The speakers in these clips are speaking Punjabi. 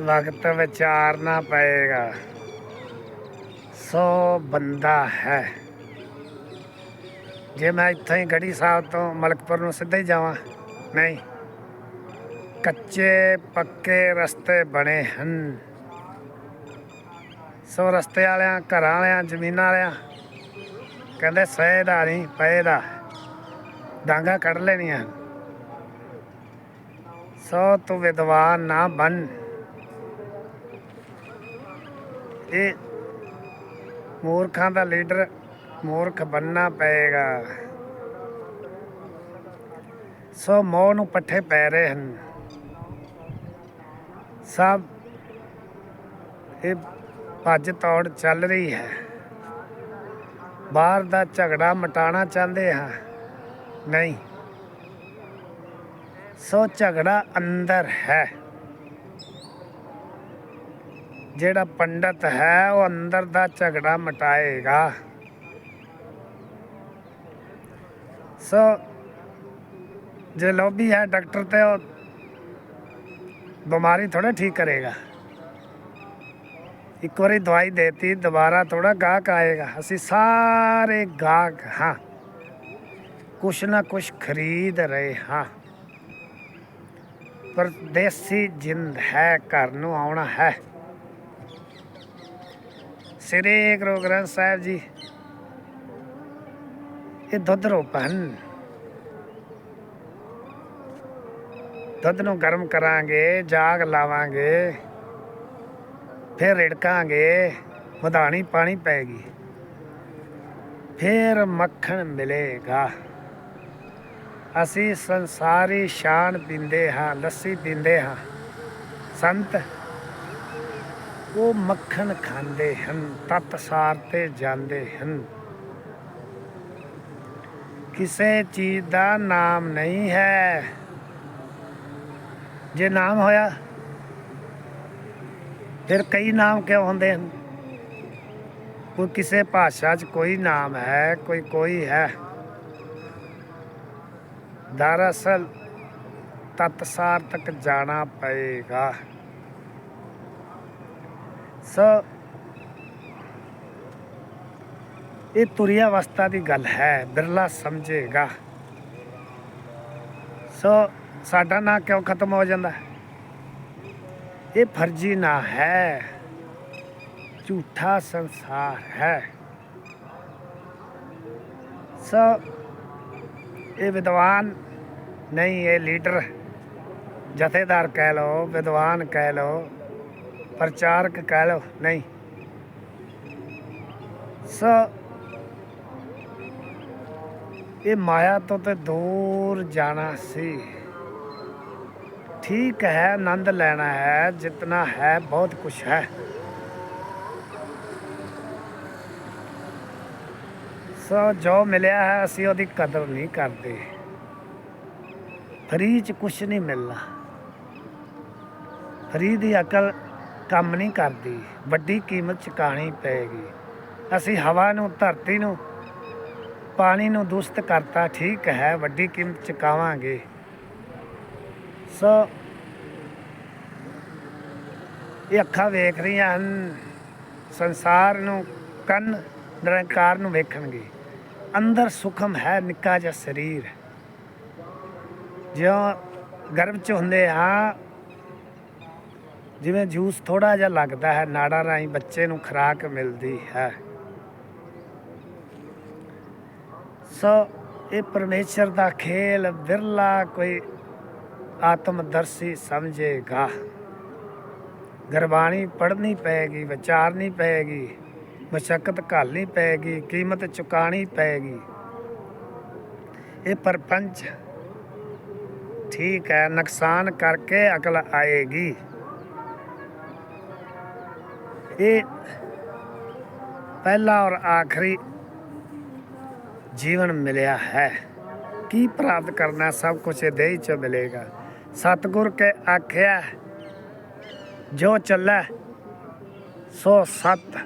ਵਕਤ ਵਿਚਾਰਨਾ ਪਏਗਾ। ਸੋ ਬੰਦਾ ਹੈ। ਜੇ ਮੈਂ ਇੱਥੋਂ ਹੀ ਗੜੀ ਸਾਹਿਬ ਤੋਂ ਮਲਕਪੁਰ ਨੂੰ ਸਿੱਧਾ ਹੀ ਜਾਵਾਂ, ਨਹੀਂ। ਕੱਚੇ ਪੱਕੇ ਰਸਤੇ ਬਣੇ ਹਨ। ਸੋ ਰਸਤੇ ਵਾਲਿਆਂ, ਘਰਾਂ ਵਾਲਿਆਂ, ਜ਼ਮੀਨਾਂ ਵਾਲਿਆਂ। ਕਹਿੰਦੇ ਸਹਿ ਦਾ ਨਹੀਂ, ਪਏ ਦਾ। ਡਾਂਗਾ ਕੱਢ ਲੈਣੀਆਂ ਹਨ। ਸੋ ਤੂੰ ਵਿਦਵਾਨ ਨਾ ਬਣ। ਇਹ ਮੂਰਖਾਂ ਦਾ ਲੀਡਰ ਮੂਰਖ ਬੰਨਣਾ ਪਏਗਾ। ਸੋ ਮੋਹ ਨੂੰ ਪੱਠੇ ਪੈ ਰਹੇ ਹਨ। ਸਭ ਇਹ ਭੱਜ ਤੋੜ ਚੱਲ ਰਹੀ ਹੈ। ਬਾਹਰ ਦਾ ਝਗੜਾ ਮਟਾਣਾ ਚਾਹੁੰਦੇ ਹਾਂ। ਨਹੀਂ। ਸੋ ਝਗੜਾ ਅੰਦਰ ਹੈ। ਜਿਹੜਾ ਪੰਡਤ ਹੈ, ਉਹ ਅੰਦਰ ਦਾ ਝਗੜਾ ਮਟਾਏਗਾ। ਸੋ ਜੇ ਲੋਭੀ ਹੈ ਡਾਕਟਰ ਤੇ, ਉਹ ਬਿਮਾਰੀ ਥੋੜਾ ਠੀਕ ਕਰੇਗਾ। ਇੱਕ ਵਾਰੀ ਦਵਾਈ ਦੇਤੀ, ਦੁਬਾਰਾ ਥੋੜਾ ਗਾਹਕ ਆਏਗਾ। ਅਸੀਂ ਸਾਰੇ ਗਾਹਕ ਹਾਂ। ਕੁਛ ਨਾ ਕੁਛ ਖਰੀਦ ਰਹੇ ਹਾਂ। ਪਰ ਦੇਸੀ ਜਿੰਦ ਹੈ, ਘਰ ਨੂੰ ਆਉਣਾ ਹੈ। ਸ੍ਰੀ ਗੁਰੂ ਗ੍ਰੰਥ ਸਾਹਿਬ ਜੀ। ਇਹ ਦੁੱਧ ਰੋਪਨ ਦੁੱਧ ਨੂੰ ਗਰਮ ਕਰਾਂਗੇ, ਜਾਗ ਲਾਵਾਂਗੇ, ਫਿਰ ਰਿੜਕਾਂਗੇ, ਵਧਾਣੀ ਪਾਣੀ ਪੈਗੀ ਫਿਰ ਮੱਖਣ ਮਿਲੇਗਾ। ਅਸੀਂ ਸੰਸਾਰੀ ਸ਼ਾਨ ਪੀਂਦੇ ਹਾਂ, ਲੱਸੀ ਪੀਂਦੇ ਹਾਂ। ਸੰਤ ਉਹ ਮੱਖਣ ਖਾਂਦੇ ਹਨ ਤਤ ਤੇ ਜਾਂਦੇ ਹਨ। ਕਿਸੇ ਚੀਜ਼ ਦਾ ਨਾਮ ਨਹੀਂ ਹੈ। ਜੇ ਨਾਮ ਹੋਇਆ, ਫਿਰ ਕਈ ਨਾਮ ਕਿਉਂ ਹੁੰਦੇ ਹਨ? ਕੋਈ ਕਿਸੇ ਭਾਸ਼ਾ 'ਚ ਕੋਈ ਨਾਮ ਹੈ, ਕੋਈ ਕੋਈ ਹੈ। ਦਰਅਸਲ ਤਤਸਾਰ ਤੱਕ ਜਾਣਾ ਪਏਗਾ। ਸੋ ਇਹ ਤੁਰੀ ਅਵਸਥਾ ਦੀ ਗੱਲ ਹੈ, ਬਿਰਲਾ ਸਮਝੇਗਾ। ਸੋ ਸਾਡਾ ਨਾਂ ਕਿਉਂ ਖਤਮ ਹੋ ਜਾਂਦਾ? ਹੈ? ਇਹ ਫਰਜ਼ੀ ਨਾਂ ਹੈ। ਝੂਠਾ ਸੰਸਾਰ ਹੈ। ਸੋ ਇਹ ਵਿਦਵਾਨ ਨਹੀਂ, ਇਹ ਲੀਡਰ, ਜਥੇਦਾਰ ਕਹਿ ਲਓ, ਵਿਦਵਾਨ ਕਹਿ ਲਓ ਪ੍ਰਚਾਰਕ ਕਹਿ ਲਓ, ਨਹੀਂ। ਸੋ, ਇਹ ਮਾਇਆ ਤੋਂ ਤੇ ਦੂਰ ਜਾਣਾ ਸੀ। ਠੀਕ ਹੈ, ਆਨੰਦ ਲੈਣਾ ਹੈ, ਜਿਤਨਾ ਹੈ, ਬਹੁਤ ਕੁਝ ਹੈ। ਸੋ, ਜੋ ਮਿਲਿਆ ਹੈ, ਅਸੀਂ ਉਹਦੀ ਕਦਰ ਨਹੀਂ ਕਰਦੇ। ਫਰੀ ਚ ਕੁਝ ਨਹੀਂ ਮਿਲਣਾ। ਫਰੀ ਦੀ ਅਕਲ ਕੰਮ ਨਹੀਂ ਕਰਦੀ, ਵੱਡੀ ਕੀਮਤ ਚੁਕਾਣੀ ਪਏਗੀ। ਅਸੀਂ ਹਵਾ ਨੂੰ, ਧਰਤੀ ਨੂੰ, ਪਾਣੀ ਨੂੰ ਦੁਸਤ ਕਰਤਾ, ਠੀਕ ਹੈ, ਵੱਡੀ ਕੀਮਤ ਚੁਕਾਵਾਂਗੇ। ਸੋ, ਇਹ ਅੱਖਾਂ ਵੇਖ ਰਹੀਆਂ ਹਨ, ਸੰਸਾਰ ਨੂੰ ਕੰਨ ਨਿਰੰਕਾਰ ਨੂੰ ਵੇਖਣਗੇ। ਅੰਦਰ ਸੁਖਮ ਹੈ, ਨਿੱਕਾ ਜਿਹਾ ਸਰੀਰ। ਜਿਉਂ ਗਰਭ ਚ ਹੁੰਦੇ ਆ ਜਿਵੇਂ ਜੂਸ ਥੋੜਾ ਜਿਹਾ ਲੱਗਦਾ ਹੈ, ਨਾੜਾਂ ਰਾਹੀਂ ਬੱਚੇ ਨੂੰ ਖੁਰਾਕ ਮਿਲਦੀ ਹੈ। ਸੋ ਇਹ ਪਰਮੇਸ਼ਰ ਦਾ ਖੇਲ ਵਿਰਲਾ ਕੋਈ ਆਤਮਦਰਸ਼ੀ ਸਮਝੇਗਾ। ਗੁਰਬਾਣੀ ਪੜ੍ਹਨੀ ਪਏਗੀ, ਵਿਚਾਰਨੀ ਪਏਗੀ, ਮਸ਼ਕਤ ਘਾਲਣੀ ਪਏਗੀ, ਕੀਮਤ ਚੁਕਾਣੀ ਪਏਗੀ। ਇਹ ਪਰਪੰਚ ਠੀਕ ਹੈ, ਨੁਕਸਾਨ ਕਰਕੇ ਅਕਲ ਆਏਗੀ। ਇਹ ਪਹਿਲਾ ਔਰ ਆਖਰੀ ਜੀਵਨ ਮਿਲਿਆ ਹੈ। ਕੀ ਪ੍ਰਾਪਤ ਕਰਨਾ ਸਭ ਕੁਝ ਇਹਦੇ ਹੀ ਚ ਮਿਲੇਗਾ। ਸਤਿਗੁਰ ਕੇ ਆਖਿਆ, ਜੋ ਚੱਲੈ, ਸੋ ਸਤ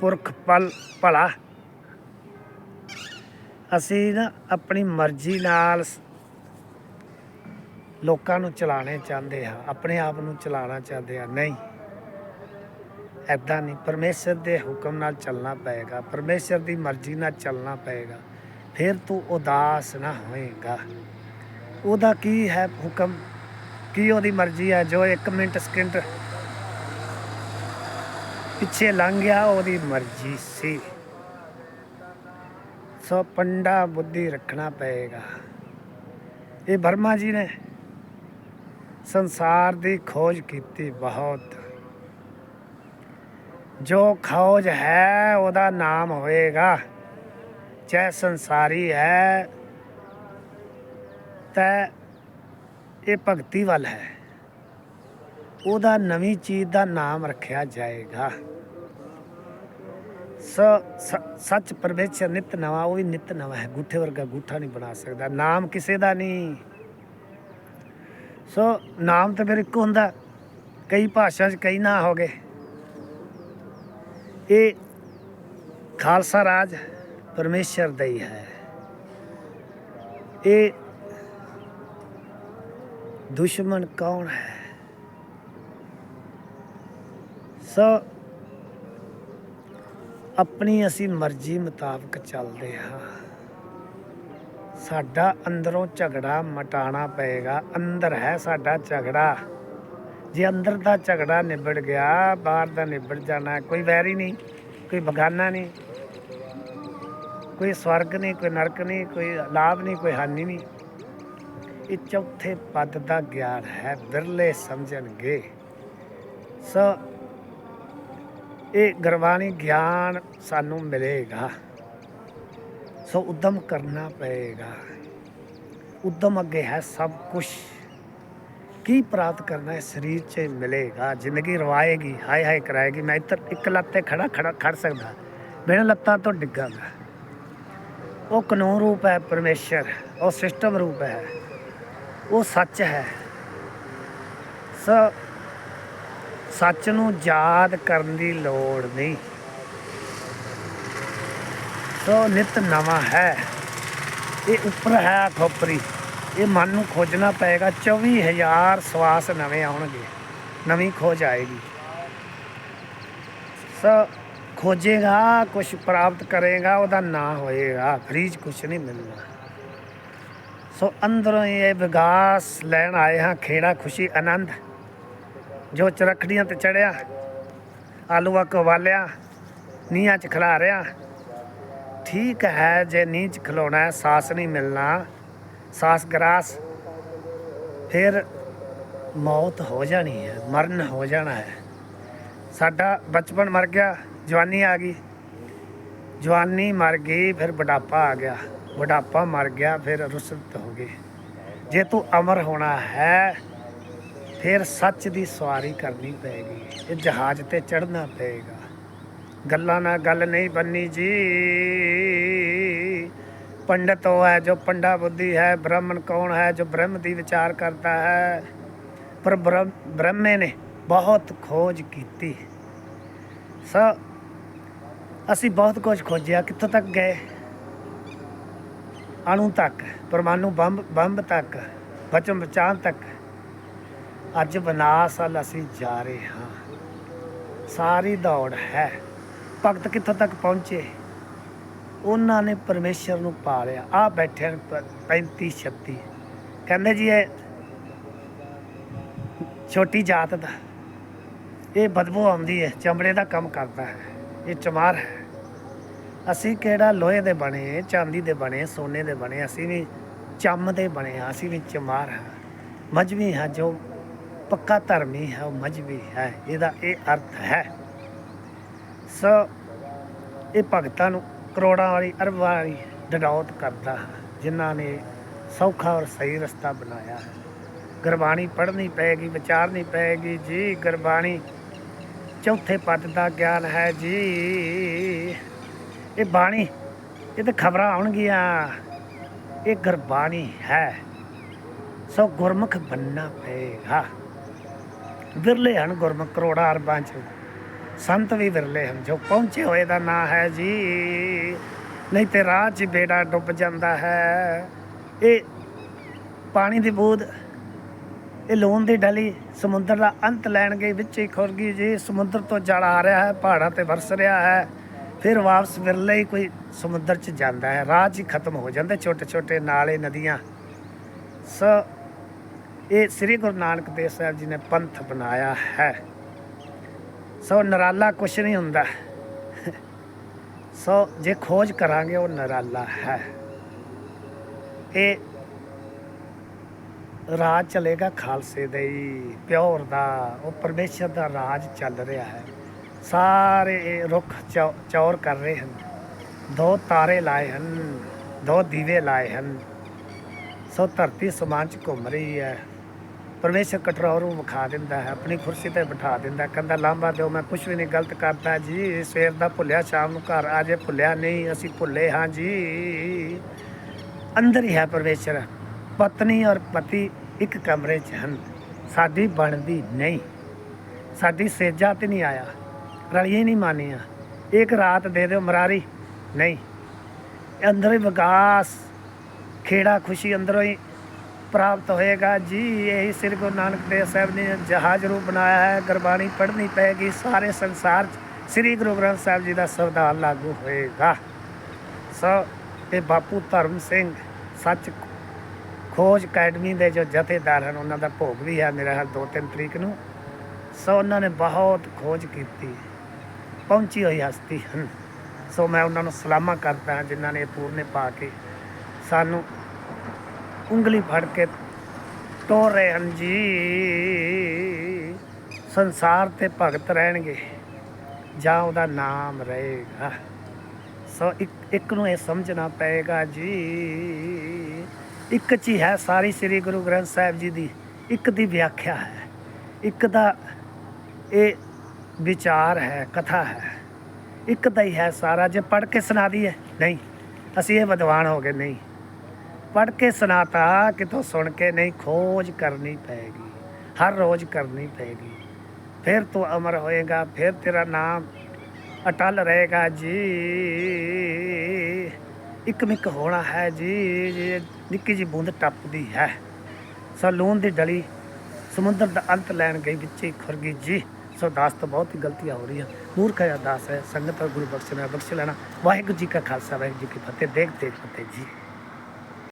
ਪੁਰਖ ਪਲ ਭਲਾ। ਅਸੀਂ ਨਾ ਆਪਣੀ ਮਰਜ਼ੀ ਨਾਲ ਲੋਕਾਂ ਨੂੰ ਚਲਾਣੇ ਚਾਹੁੰਦੇ ਹਾਂ, ਆਪਣੇ ਆਪ ਨੂੰ ਚਲਾਉਣਾ ਚਾਹੁੰਦੇ ਹਾਂ। ਨਹੀਂ ਐਦਾਂ ਨਹੀਂ, ਪਰਮੇਸ਼ਰ ਦੇ ਹੁਕਮ ਨਾਲ ਚੱਲਣਾ ਪਏਗਾ, ਪਰਮੇਸ਼ਰ ਦੀ ਮਰਜ਼ੀ ਨਾਲ ਚੱਲਣਾ ਪਏਗਾ, ਫਿਰ ਤੂੰ ਉਦਾਸ ਨਾ ਹੋਏਗਾ। ਉਹਦਾ ਕੀ ਹੈ ਹੁਕਮ? ਕੀ ਉਹਦੀ ਮਰਜ਼ੀ ਹੈ? ਜੋ 1 ਮਿੰਟ ਸਕਿੰਟ ਪਿੱਛੇ ਲੰਘ ਗਿਆ, ਉਹਦੀ ਮਰਜ਼ੀ ਸੀ। ਸੋ ਪੰਡਾ ਬੁੱਧੀ ਰੱਖਣਾ ਪਏਗਾ। ਇਹ ਬਰਮਾ ਜੀ ਨੇ ਸੰਸਾਰ ਦੀ ਖੋਜ ਕੀਤੀ ਬਹੁਤ। ਜੋ ਖੋਜ ਹੈ, ਉਹਦਾ ਨਾਮ ਹੋਏਗਾ ਚਾਹੇ ਸੰਸਾਰੀ ਹੈ, ਤਾਂ ਇਹ ਭਗਤੀ ਵੱਲ ਹੈ। ਉਹਦਾ ਨਵੀਂ ਚੀਜ਼ ਦਾ ਨਾਮ ਰੱਖਿਆ ਜਾਏਗਾ। ਸ, ਸ- ਸੱਚ ਪਰਮੇਸ਼ਰ ਨਿਤ ਨਵਾਂ, ਉਹ ਵੀ ਨਿਤ ਨਵਾਂ ਹੈ। ਗੁੱਠੇ ਵਰਗਾ ਗੁੱਠਾ ਨਹੀਂ ਬਣਾ ਸਕਦਾ। ਨਾਮ ਕਿਸੇ ਦਾ ਨਹੀਂ। ਸੋ ਨਾਮ ਤਾਂ ਫਿਰ ਇੱਕੋ ਹੁੰਦਾ। ਕਈ ਭਾਸ਼ਾ 'ਚ ਕਈ ਨਾਂ ਹੋ ਗਏ ਇਹ ਖਾਲਸਾ ਰਾਜ ਪਰਮੇਸ਼ਰ ਦਾ ਹੀ ਹੈ। ਇਹ ਦੁਸ਼ਮਣ ਕੌਣ ਹੈ? ਸੋ ਆਪਣੀ ਅਸੀਂ ਮਰਜ਼ੀ ਮੁਤਾਬਕ ਚੱਲਦੇ ਹਾਂ। ਸਾਡਾ ਅੰਦਰੋਂ ਝਗੜਾ ਮਟਾਣਾ ਪਏਗਾ, ਅੰਦਰ ਹੈ ਸਾਡਾ ਝਗੜਾ। ਜੇ ਅੰਦਰ ਦਾ ਝਗੜਾ ਨਿਬੜ ਗਿਆ, ਬਾਹਰ ਦਾ ਨਿਬੜ ਜਾਣਾ, ਕੋਈ ਵੈਰੀ ਨਹੀਂ, ਕੋਈ ਬਗਾਨਾ ਨਹੀਂ, ਕੋਈ ਸਵਰਗ ਨਹੀਂ, ਕੋਈ ਨਰਕ ਨਹੀਂ, ਕੋਈ ਲਾਭ ਨਹੀਂ, ਕੋਈ ਹਾਨੀ ਨਹੀਂ। ਇਹ ਚੌਥੇ ਪਦ ਦਾ ਗਿਆਨ ਹੈ ਬਿਰਲੇ ਸਮਝਣਗੇ। ਸੋ ਇਹ ਗੁਰਬਾਣੀ ਗਿਆਨ ਸਾਨੂੰ ਮਿਲੇਗਾ। ਸੋ ਉਦਮ ਕਰਨਾ ਪਏਗਾ। ਉਦਮ ਅੱਗੇ ਹੈ ਸਭ ਕੁਝ ਕੀ ਪ੍ਰਾਪਤ ਕਰਨਾ ਹੈ ਸਰੀਰ 'ਚ ਮਿਲੇਗਾ? ਜ਼ਿੰਦਗੀ ਰਵਾਏਗੀ, ਹਾਏ ਹਾਏ ਕਰਾਏਗੀ। ਮੈਂ ਇੱਧਰ ਇੱਕ ਲੱਤ ਤੇ ਖੜਾ ਖੜਾ, ਖੜ ਸਕਦਾ। ਬਿਨਾਂ ਲੱਤਾਂ ਤੋਂ ਡਿੱਗਾਂਗਾ। ਉਹ ਕਾਨੂੰਨ ਰੂਪ ਹੈ, ਪਰਮੇਸ਼ਰ। ਉਹ ਸਿਸਟਮ ਰੂਪ ਹੈ। ਉਹ ਸੱਚ ਹੈ। ਸੋ, ਸੱਚ ਨੂੰ ਯਾਦ ਕਰਨ ਦੀ ਲੋੜ ਨਹੀਂ। ਸੋ ਨਿਤ ਨਵਾਂ ਹੈ। ਇਹ ਉੱਪਰ ਹੈ, ਖੋਪਰੀ। ਇਹ ਮਨ ਨੂੰ ਖੋਜਣਾ ਪਏਗਾ 24000 ਸਵਾਸ ਨਵੇਂ ਆਉਣਗੇ, ਨਵੀਂ ਖੋਜ ਆਏਗੀ। ਸੋ ਖੋਜੇਗਾ ਕੁਝ ਪ੍ਰਾਪਤ ਕਰੇਗਾ, ਉਹਦਾ ਨਾਂ ਹੋਏਗਾ, ਫਰੀਜ ਕੁਝ ਨਹੀਂ ਮਿਲਣਾ। ਸੋ ਅੰਦਰੋਂ ਇਹ ਵਿਗਾਸ ਲੈਣ ਆਏ ਹਾਂ, ਖੇੜਾ ਖੁਸ਼ੀ ਆਨੰਦ। ਜੋ ਚਰਖੜੀਆਂ ਤੇ ਚੜਿਆ ਆਲੂਆ ਕੋ ਨੀਹਾਂ ਚ ਖਿਲਾ ਰਿਆ ਠੀਕ ਹੈ, ਜੇ ਨੀਂਹ ਚ ਖਲੋਣਾ ਸਾਸ ਨਹੀਂ ਮਿਲਣਾ। ਸਾਸ ਗਰਾਸ, ਫਿਰ ਮੌਤ ਹੋ ਜਾਣੀ ਹੈ, ਮਰਨ ਹੋ ਜਾਣਾ ਹੈ। ਸਾਡਾ ਬਚਪਨ ਮਰ ਗਿਆ, ਜਵਾਨੀ ਆ ਗਈ। ਜਵਾਨੀ ਮਰ ਗਈ, ਫਿਰ ਬੁਢਾਪਾ ਆ ਗਿਆ। ਬੁਢਾਪਾ ਮਰ ਗਿਆ, ਫਿਰ ਰੁਸਤ ਹੋ ਗਈ। ਜੇ ਤੂੰ ਅਮਰ ਹੋਣਾ ਹੈ, ਫਿਰ ਸੱਚ ਦੀ ਸਵਾਰੀ ਕਰਨੀ ਪਏਗੀ। ਇਹ ਜਹਾਜ਼ ਤੇ ਚੜ੍ਹਨਾ ਪਏਗਾ। ਗੱਲਾਂ ਨਾਲ ਗੱਲ ਨਹੀਂ ਬੰਨੀ ਜੀ। ਪੰਡਤ ਉਹ ਹੈ ਜੋ ਪੰਡਾ ਬੁੱਧੀ ਹੈ, ਬ੍ਰਾਹਮਣ ਕੌਣ ਹੈ, ਜੋ ਬ੍ਰਹਮ ਦੀ ਵਿਚਾਰ ਕਰਦਾ ਹੈ। ਪਰ ਬ੍ਰਹਮ, ਬ੍ਰਹਮੇ ਨੇ ਬਹੁਤ ਖੋਜ ਕੀਤੀ। ਸੋ ਅਸੀਂ ਬਹੁਤ ਕੁਝ ਖੋਜਿਆ, ਕਿੱਥੋਂ ਤੱਕ ਗਏ? ਅਣੂ ਤੱਕ, ਪਰਮਾਣੂ ਬੰਬ ਬੰਬ ਤੱਕ, ਬਚਨ ਬਚਾਨ ਤੱਕ। ਅੱਜ ਬਨਾਸ ਵੱਲ ਅਸੀਂ ਜਾ ਰਹੇ ਹਾਂ। ਸਾਰੀ ਦੌੜ ਹੈ। ਭਗਤ ਕਿੱਥੋਂ ਤੱਕ ਪਹੁੰਚੇ? ਉਹਨਾਂ ਨੇ ਪਰਮੇਸ਼ਰ ਨੂੰ ਪਾ ਲਿਆ ਆ ਬੈਠੇ ਨੇ 35 36 ਕਹਿੰਦੇ ਜੀ ਇਹ ਛੋਟੀ ਜਾਤ ਦਾ। ਇਹ ਬਦਬੂ ਆਉਂਦੀ ਹੈ, ਚਮੜੇ ਦਾ ਕੰਮ ਕਰਦਾ ਹੈ। ਇਹ ਚਮਾਰ ਹੈ। ਅਸੀਂ ਕਿਹੜਾ ਲੋਹੇ ਦੇ ਬਣੇ, ਚਾਂਦੀ ਦੇ ਬਣੇ, ਸੋਨੇ ਦੇ ਬਣੇ, ਅਸੀਂ ਵੀ ਚੰਮ ਦੇ ਬਣੇ ਹਾਂ, ਅਸੀਂ ਵੀ ਚਮਾਰ ਹਾਂ। ਮਜਬੀ ਹਾਂ, ਜੋ ਪੱਕਾ ਧਰਮੀ ਹੈ, ਉਹ ਮਜਬੀ ਹੈ। ਇਹਦਾ ਇਹ ਅਰਥ ਹੈ। ਸੋ ਇਹ ਭਗਤਾਂ ਨੂੰ ਕਰੋੜਾਂ ਵਾਲੀ ਅਰਬਾਂ ਵਾਲੀ ਡਡੌਤ ਕਰਦਾ ਹੈ, ਜਿਨ੍ਹਾਂ ਨੇ ਸੌਖਾ ਔਰ ਸਹੀ ਰਸਤਾ ਬਣਾਇਆ ਹੈ। ਗੁਰਬਾਣੀ ਪੜ੍ਹਨੀ ਪਏਗੀ, ਵਿਚਾਰਨੀ ਪਏਗੀ, ਜੀ ਗੁਰਬਾਣੀ ਚੌਥੇ ਪਦ ਦਾ ਗਿਆਨ ਹੈ ਜੀ। ਇਹ ਬਾਣੀ, ਇਹ ਤਾਂ ਖਬਰਾਂ ਆਉਣਗੀਆਂ। ਇਹ ਗੁਰਬਾਣੀ ਹੈ। ਸੋ ਗੁਰਮੁਖ ਬੰਨਾ ਪਏਗਾ। ਵਿਰਲੇ ਹਨ ਗੁਰਮੁਖ ਕਰੋੜਾਂ ਅਰਬਾਂ ਚ। ਸੰਤ ਵੀ ਵਿਰਲੇ ਹਨ, ਜੋ ਪਹੁੰਚੇ ਹੋਏ ਦਾ ਨਾਂ ਹੈ ਜੀ। ਨਹੀਂ ਤੇ ਰਾਹ 'ਚ ਬੇੜਾ ਡੁੱਬ ਜਾਂਦਾ ਹੈ। ਇਹ ਪਾਣੀ ਦੀ ਬੂਦ, ਇਹ ਲੂਣ ਦੀ ਡਲੀ ਸਮੁੰਦਰ ਦਾ ਅੰਤ ਲੈਣ ਗਈ ਵਿੱਚ ਹੀ ਖੁਰ ਗਈ ਜੀ। ਸਮੁੰਦਰ ਤੋਂ ਜਲ ਆ ਰਿਹਾ ਹੈ, ਪਹਾੜਾਂ ਤੇ ਵਰਸ ਰਿਹਾ ਹੈ। ਫਿਰ ਵਾਪਸ ਵਿਰਲੇ ਹੀ ਕੋਈ ਸਮੁੰਦਰ 'ਚ ਜਾਂਦਾ ਹੈ। ਰਾਹ 'ਚ ਹੀ ਖਤਮ ਹੋ ਜਾਂਦੇ ਛੋਟੇ ਛੋਟੇ ਨਾਲੇ, ਨਦੀਆਂ। ਸੋ, ਇਹ ਸ੍ਰੀ ਗੁਰੂ ਨਾਨਕ ਦੇਵ ਸਾਹਿਬ ਜੀ ਨੇ ਪੰਥ ਬਣਾਇਆ ਹੈ। ਸੋ ਨਰਾਲਾ ਕੁਛ ਨਹੀਂ ਹੁੰਦਾ। ਸੋ ਜੇ ਖੋਜ ਕਰਾਂਗੇ, ਉਹ ਨਰਾਲਾ ਹੈ। ਇਹ ਰਾਜ ਚਲੇਗਾ ਖਾਲਸੇ ਦਾ ਹੀ। ਪਿਓਰ ਦਾ, ਉਹ ਪਰਮੇਸ਼ਰ ਦਾ ਰਾਜ ਚੱਲ ਰਿਹਾ ਹੈ। ਸਾਰੇ ਇਹ ਰੁੱਖ ਚੌ- ਚੌਰ ਕਰ ਰਹੇ ਹਨ। ਦੋ ਤਾਰੇ ਲਾਏ ਹਨ, ਦੋ ਦੀਵੇ ਲਾਏ ਹਨ। ਸੋ ਧਰਤੀ ਸਮਾਨ ਚ ਘੁੰਮ ਰਹੀ ਹੈ। ਪਰਮੇਸ਼ਰ ਕਟਰੌਰ ਨੂੰ ਵਿਖਾ ਦਿੰਦਾ ਹੈ, ਆਪਣੀ ਕੁਰਸੀ ਤੇ ਬਿਠਾ ਦਿੰਦਾ ਕਹਿੰਦਾ ਲਾਂਬਾ ਦਿਓ, ਮੈਂ ਕੁਝ ਵੀ ਨਹੀਂ ਗਲਤ ਕਰਦਾ ਜੀ। ਸਵੇਰ ਦਾ ਭੁੱਲਿਆ, ਸ਼ਾਮ ਨੂੰ ਘਰ ਆ ਜੇ, ਭੁੱਲਿਆ ਨਹੀਂ, ਅਸੀਂ ਭੁੱਲੇ ਹਾਂ ਜੀ। ਅੰਦਰ ਹੀ ਹੈ ਪਰਮੇਸ਼ਰ। ਪਤਨੀ ਔਰ ਪਤੀ ਇੱਕ ਕਮਰੇ 'ਚ ਹਨ। ਸਾਡੀ ਬਣਦੀ ਨਹੀਂ। ਸਾਡੀ ਸੇਜਾ ਤੇ ਨਹੀਂ ਆਇਆ। ਰਲੀਏ ਨਹੀਂ ਮਾਨੀਆਂ। ਇੱਕ ਰਾਤ ਦੇ ਦਿਓ ਮਰਾਰੀ। ਨਹੀਂ। ਅੰਦਰ ਹੀ ਵਿਕਾਸ ਖੇੜਾ ਖੁਸ਼ੀ ਅੰਦਰੋਂ ਹੀ ਪ੍ਰਾਪਤ ਹੋਏਗਾ। ਜੀ, ਇਹੀ ਸ੍ਰੀ ਗੁਰੂ ਨਾਨਕ ਦੇਵ ਸਾਹਿਬ ਨੇ ਜਹਾਜ਼ ਰੂਪ ਬਣਾਇਆ ਹੈ। ਗੁਰਬਾਣੀ ਪੜ੍ਹਨੀ ਪਏਗੀ। ਸਾਰੇ ਸੰਸਾਰ 'ਚ ਸ੍ਰੀ ਗੁਰੂ ਗ੍ਰੰਥ ਸਾਹਿਬ ਜੀ ਦਾ ਸੰਵਿਧਾਨ ਲਾਗੂ ਹੋਏਗਾ। ਸੋ, ਇਹ ਬਾਪੂ ਧਰਮ ਸਿੰਘ ਸੱਚ ਖੋਜ ਅਕੈਡਮੀ ਦੇ ਜੋ ਜਥੇਦਾਰ ਹਨ, ਉਹਨਾਂ ਦਾ ਭੋਗ ਵੀ ਹੈ ਮੇਰਾ ਹਾਲ 2-3 ਤਰੀਕ ਨੂੰ। ਸੋ, ਉਹਨਾਂ ਨੇ ਬਹੁਤ ਖੋਜ ਕੀਤੀ। ਪਹੁੰਚੀ ਹੋਈ ਹਸਤੀ ਹਨ। ਸੋ, ਮੈਂ ਉਹਨਾਂ ਨੂੰ ਸਲਾਮਾ ਕਰਦਾ ਹਾਂ, ਜਿਨ੍ਹਾਂ ਨੇ ਇਹ ਪੂਰਨੇ ਪਾ ਕੇ ਸਾਨੂੰ ਉਂਗਲੀ ਫੜ ਕੇ ਤੋਰ ਰਹੇ ਹਨ ਜੀ। ਸੰਸਾਰ ਤੇ ਭਗਤ ਰਹਿਣਗੇ, ਜਾਂ ਉਹਦਾ ਨਾਮ ਰਹੇਗਾ। ਸੋ ਇੱਕ ਇੱਕ ਨੂੰ ਇਹ ਸਮਝਣਾ ਪਏਗਾ ਜੀ। ਇੱਕ ਚ ਹੀ ਹੈ ਸਾਰੀ ਸ੍ਰੀ ਗੁਰੂ ਗ੍ਰੰਥ ਸਾਹਿਬ ਜੀ ਦੀ, ਇੱਕ ਦੀ ਵਿਆਖਿਆ ਹੈ। ਇੱਕ ਦਾ ਇਹ ਵਿਚਾਰ ਹੈ, ਕਥਾ ਹੈ। ਇੱਕ ਦਾ ਹੀ ਹੈ ਸਾਰਾ। ਜੇ ਪੜ੍ਹ ਕੇ ਸੁਣਾ ਦਈਏ, ਨਹੀਂ, ਅਸੀਂ ਇਹ ਵਿਦਵਾਨ ਹੋ ਗਏ, ਨਹੀਂ। ਪੜ੍ਹ ਕੇ ਸੁਣਾਤਾ, ਕਿਤੋਂ ਸੁਣ ਕੇ ਨਹੀਂ ਖੋਜ ਕਰਨੀ ਪਏਗੀ ਹਰ ਰੋਜ਼ ਕਰਨੀ ਪਏਗੀ ਫਿਰ ਤੂੰ ਅਮਰ ਹੋਏਗਾ, ਫਿਰ ਤੇਰਾ ਨਾਮ ਅਟਲ ਰਹੇਗਾ ਜੀ। ਇੱਕ ਮਿੱਕ ਹੋਣਾ ਹੈ ਜੀ ਜੀ ਨਿੱਕੀ ਜੀ ਬੂੰਦ ਟੱਪਦੀ ਹੈ। ਸੋ ਲੂਣ ਦੀ ਡਲੀ ਸਮੁੰਦਰ ਦਾ ਅੰਤ ਲੈਣ ਗਈ ਵਿੱਚ ਹੀ ਖੁਰਗੀ ਜੀ। ਸੋ ਦਾਸ ਤੋਂ ਬਹੁਤ ਹੀ ਗਲਤੀਆਂ ਹੋ ਰਹੀਆਂ। ਮੂਰਖ ਹੈ, ਦਾਸ ਹੈ, ਸੰਗਤ ਔਰ ਗੁਰੂ ਬਖਸ਼ ਲੈਣਾ ਬਖਸ਼ ਲੈਣਾ। ਵਾਹਿਗੁਰੂ ਜੀ ਕਾ ਖਾਲਸਾ, ਵਾਹਿਗੁਰੂ ਜੀ ਕੀ ਫਤਿਹ। ਦੇਖ ਦੇਖ, ਫਤਿਹ ਜੀ।